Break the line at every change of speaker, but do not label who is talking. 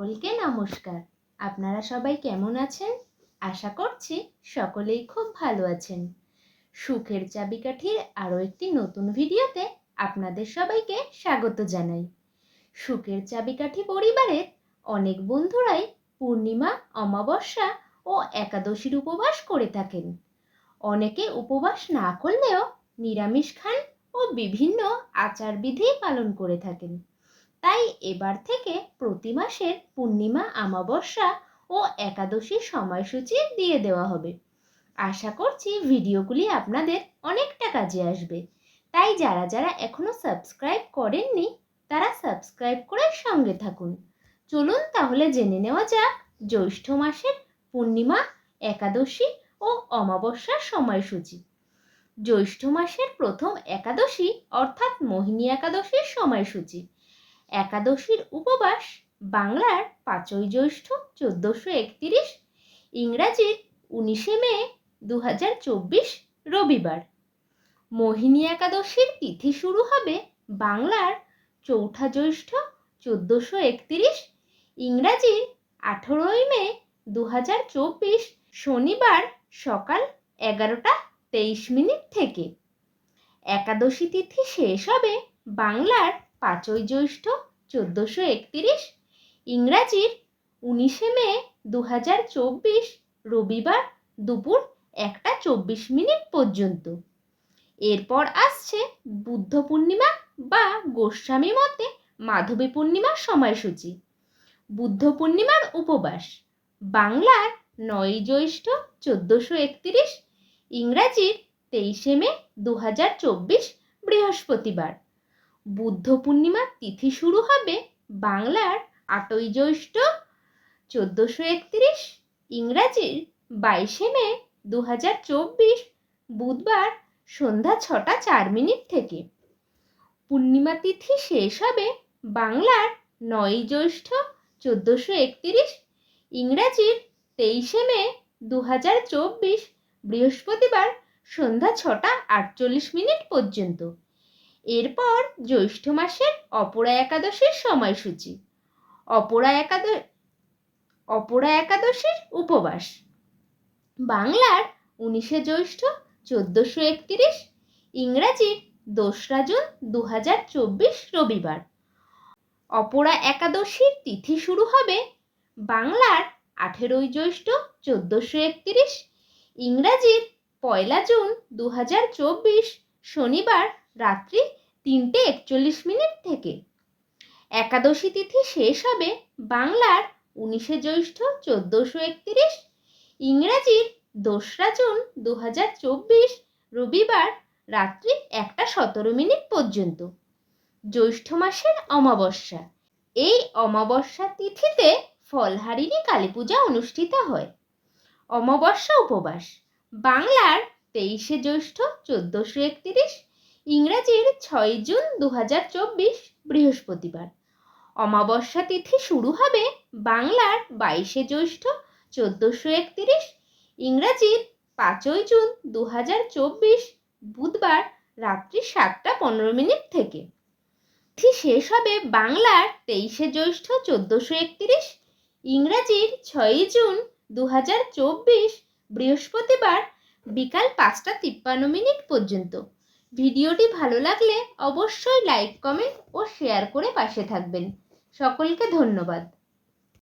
সকলকে নমস্কার। আপনারা সবাই কেমন আছেন? আশা করছি সকলেই খুব ভালো আছেন। সুখের চাবিকাঠির আরও একটি নতুন ভিডিওতে আপনাদের সবাইকে স্বাগত জানাই। সুখের চাবিকাঠি পরিবারের অনেক বন্ধুরাই পূর্ণিমা, অমাবস্যা ও একাদশীর উপবাস করে থাকেন। অনেকে উপবাস না করলেও নিরামিষ খান ও বিভিন্ন আচারবিধি পালন করে থাকেন। তাই এবার থেকে প্রতি মাসের পূর্ণিমা, অমাবস্যা ও একাদশীর সময়সূচি দিয়ে দেওয়া হবে। আশা করছি ভিডিওগুলি আপনাদের অনেকটা কাজে আসবে। তাই যারা যারা এখনও সাবস্ক্রাইব করেননি, তারা সাবস্ক্রাইব করে সঙ্গে থাকুন। চলুন তাহলে জেনে নেওয়া যাক জ্যৈষ্ঠ মাসের পূর্ণিমা, একাদশী ও অমাবস্যার সময়সূচি। জ্যৈষ্ঠ মাসের প্রথম একাদশী অর্থাৎ মোহিনী একাদশীর সময়সূচি। একাদশীর উপবাস, বাংলার পাঁচই জ্যৈষ্ঠ চোদ্দোশো একতিরিশ ইংরাজির উনিশে মে দু হাজার চব্বিশ রবিবার। মোহিনী একাদশীর তিথি শুরু হবে বাংলার চৌঠা জ্যৈষ্ঠ চোদ্দোশো একতিরিশ ইংরাজির আঠেরোই মে দু হাজার চব্বিশ শনিবার সকাল এগারোটা তেইশ মিনিট থেকে। একাদশী তিথি শেষ হবে বাংলার পাঁচই জ্যৈষ্ঠ চোদ্দোশো একতিরিশ, ইংরাজির উনিশে মে দু হাজার চব্বিশ, রবিবার দুপুর একটা চব্বিশ মিনিট পর্যন্ত। এরপর আসছে বুদ্ধ পূর্ণিমা বা গোস্বামী মতে মাধবী পূর্ণিমার সময়সূচি। বুদ্ধ পূর্ণিমার উপবাস। বাংলার নয় জ্যৈষ্ঠ চোদ্দোশো একতিরিশ, ইংরাজির তেইশে মে দু হাজার চব্বিশ বৃহস্পতিবার। বুদ্ধ পূর্ণিমার তিথি শুরু হবে বাংলার আটই জ্যৈষ্ঠ চোদ্দোশো একতিরিশ ইংরাজির বাইশে মে দু হাজার চব্বিশ বুধবার সন্ধ্যা ছটা চার মিনিট থেকে। পূর্ণিমা তিথি শেষ হবে বাংলার নয় জ্যৈষ্ঠ চোদ্দোশো একতিরিশ ইংরাজির তেইশে মে দু হাজার চব্বিশ বৃহস্পতিবার সন্ধ্যা ছটা আটচল্লিশ মিনিট পর্যন্ত। এরপর জ্যৈষ্ঠ মাসের অপরা একাদশীর সময়সূচি। অপরা একাদ অপরা একাদশীর উপবাস। বাংলার উনিশে জ্যৈষ্ঠ চোদ্দোশো একতিরিশ ইংরাজির দোসরা জুন দু হাজার চব্বিশ রবিবার। অপরা একাদশীর তিথি শুরু হবে বাংলার আঠেরোই জ্যৈষ্ঠ চোদ্দোশো একতিরিশ, ইংরাজির পয়লা জুন দু হাজার চব্বিশ শনিবার রাত্রি তিনটে একচল্লিশ মিনিট থেকে। একাদশী তিথি শেষ হবে বাংলার উনিশে জ্যৈষ্ঠ চোদ্দোশো একতিরিশ, ইংরাজির দোসরা জুন দু হাজার চব্বিশ, রবিবার রাত্রি একটা সতেরো মিনিট পর্যন্ত। জ্যৈষ্ঠ মাসের অমাবস্যা, এই অমাবস্যা তিথিতে ফলহারিণী কালী পূজা অনুষ্ঠিত হয়। অমাবস্যা উপবাস, বাংলার তেইশে জ্যৈষ্ঠ চোদ্দোশো একতিরিশ ইংরাজির ছয় জুন দু হাজার চব্বিশ বৃহস্পতিবার। অমাবস্যা তিথি শুরু হবে বাংলার বাইশে জ্যৈষ্ঠ চোদ্দোশো একতিরিশ, ইংরাজির পাঁচই জুন দু হাজার চব্বিশ বুধবার রাত্রি সাতটা পনেরো মিনিট থেকে। তিথি শেষ হবে বাংলার তেইশে জ্যৈষ্ঠ চোদ্দোশো একতিরিশ, ইংরাজির ছয়ই জুন দু হাজার চব্বিশ বৃহস্পতিবার বিকাল পাঁচটা তিপ্পান্ন মিনিট পর্যন্ত। ভিডিওটি ভালো লাগলে অবশ্যই লাইক কমেন্ট ও শেয়ার করে পাশে থাকবেন। সকলকে ধন্যবাদ।